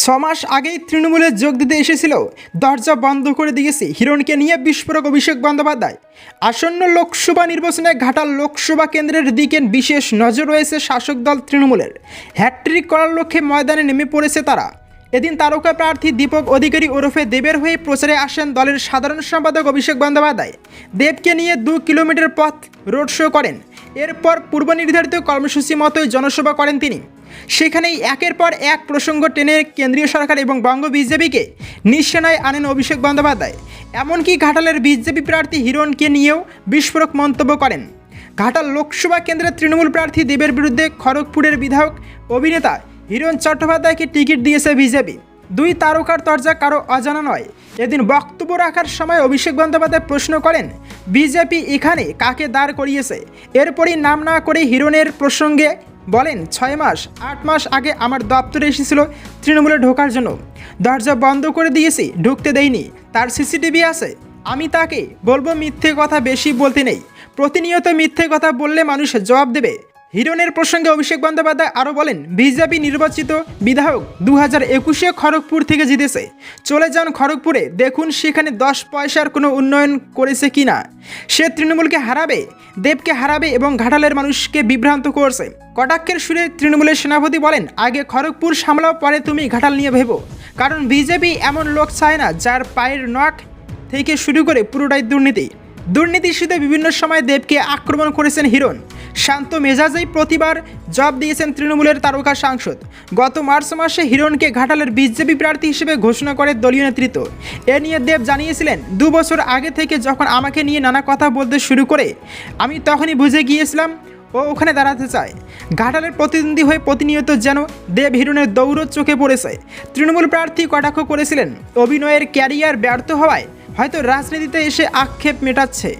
ছমাস আগেই তৃণমূলে যোগ দিতে এসেছিল। দরজা বন্ধ করে দিয়েছে হিরণকে নিয়ে বিস্ফোরক অভিষেক বন্দ্যোপাধ্যায়। আসন্ন লোকসভা নির্বাচনে ঘাটাল লোকসভা কেন্দ্রের দিকে বিশেষ নজর রয়েছে শাসক দল তৃণমূলের। হ্যাট্রিক করার লক্ষ্যে ময়দানে নেমে পড়েছে তারা। এদিন তারকা প্রার্থী দীপক অধিকারী ওরফে দেবের হয়ে প্রচারে আসেন দলের সাধারণ সম্পাদক অভিষেক বন্দ্যোপাধ্যায়। দেবকে নিয়ে দু কিলোমিটার পথ রোড শো করেন। এরপর পূর্ব নির্ধারিত কর্মসূচি মতোই জনসভা করেন তিনি। সেখানেই একের পর এক প্রসঙ্গ টেনে কেন্দ্রীয় সরকার এবং বঙ্গ বিজেপিকে নিঃসেনায় আনেন অভিষেক বন্দ্যোপাধ্যায়। এমনকি ঘাটালের বিজেপি প্রার্থী হিরণকে নিয়েও বিস্ফোরক মন্তব্য করেন। ঘাটাল লোকসভা কেন্দ্রের তৃণমূল প্রার্থী দেবের বিরুদ্ধে খড়গপুরের বিধায়ক, অভিনেতা হিরণ চট্টোপাধ্যায়কে টিকিট দিয়েছে বিজেপি। দুই তারকার তরজা কারও অজানা নয়। এদিন বক্তব্য রাখার সময় অভিষেক বন্দ্যোপাধ্যায় প্রশ্ন করেন, বিজেপি এখানে কাকে দাঁড় করিয়েছে? এরপরই নাম না করে হিরণের প্রসঙ্গে বলেন, ছয় মাস, আট মাস আগে আমার দপ্তরে এসেছিল তৃণমূলে ঢোকার জন্য। দরজা বন্ধ করে দিয়েছি, ঢুকতে দেয়নি তার সিসিটিভি আছে। আমি তাকে বলব মিথ্যে কথা বেশি বলতে নেই। প্রতিনিয়ত মিথ্যে কথা বললে মানুষ জবাব দেবে। হিরণের প্রসঙ্গে অভিষেক বন্দ্যোপাধ্যায় আরও বলেন, বিজেপি নির্বাচিত বিধায়ক দু হাজার একুশে খড়গপুর থেকে জিতেছে। চলে যান খড়গপুরে, দেখুন সেখানে দশ পয়সার কোনো উন্নয়ন করেছে কি না। সে তৃণমূলকে হারাবে, দেবকে হারাবে এবং ঘাটালের মানুষকে বিভ্রান্ত করছে। কটাক্ষের সুরে তৃণমূলের সেনাপতি বলেন, আগে খড়গপুর সামলাও, পরে তুমি ঘাটাল নিয়ে ভেবো। কারণ বিজেপি এমন লোক চায় না, যার পায়ের নখ থেকে শুরু করে পুরোটাই দুর্নীতি। দুর্নীতি ইস্যুতে বিভিন্ন সময় দেবকে আক্রমণ করেছেন হিরণ। শান্ত মেজাজেই প্রতিবার জব দিয়েছেন তৃণমূলের তারকা সাংসদ। গত মার্চ মাসে হিরণকে ঘাটালের বিজেপি প্রার্থী হিসেবে ঘোষণা করে দলীয় নেতৃত্ব। এ নিয়ে দেব জানিয়েছিলেন, দু বছর আগে থেকে যখন আমাকে নিয়ে নানা কথা বলতে শুরু করে, আমি তখনই বুঝে গিয়েছিলাম, ও ওখানে দাঁড়াতে চায়। ঘাটালের প্রতিদ্বন্দ্বী হয়ে প্রতিনিয়ত যেন দেব হিরণের দৌড় চোখে পড়েছে। তৃণমূল প্রার্থী কটাক্ষ করেছিলেন, অভিনয়ের ক্যারিয়ার ব্যর্থ হওয়ায় হয়তো রাজনীতিতে এসে আক্ষেপ মেটাচ্ছে।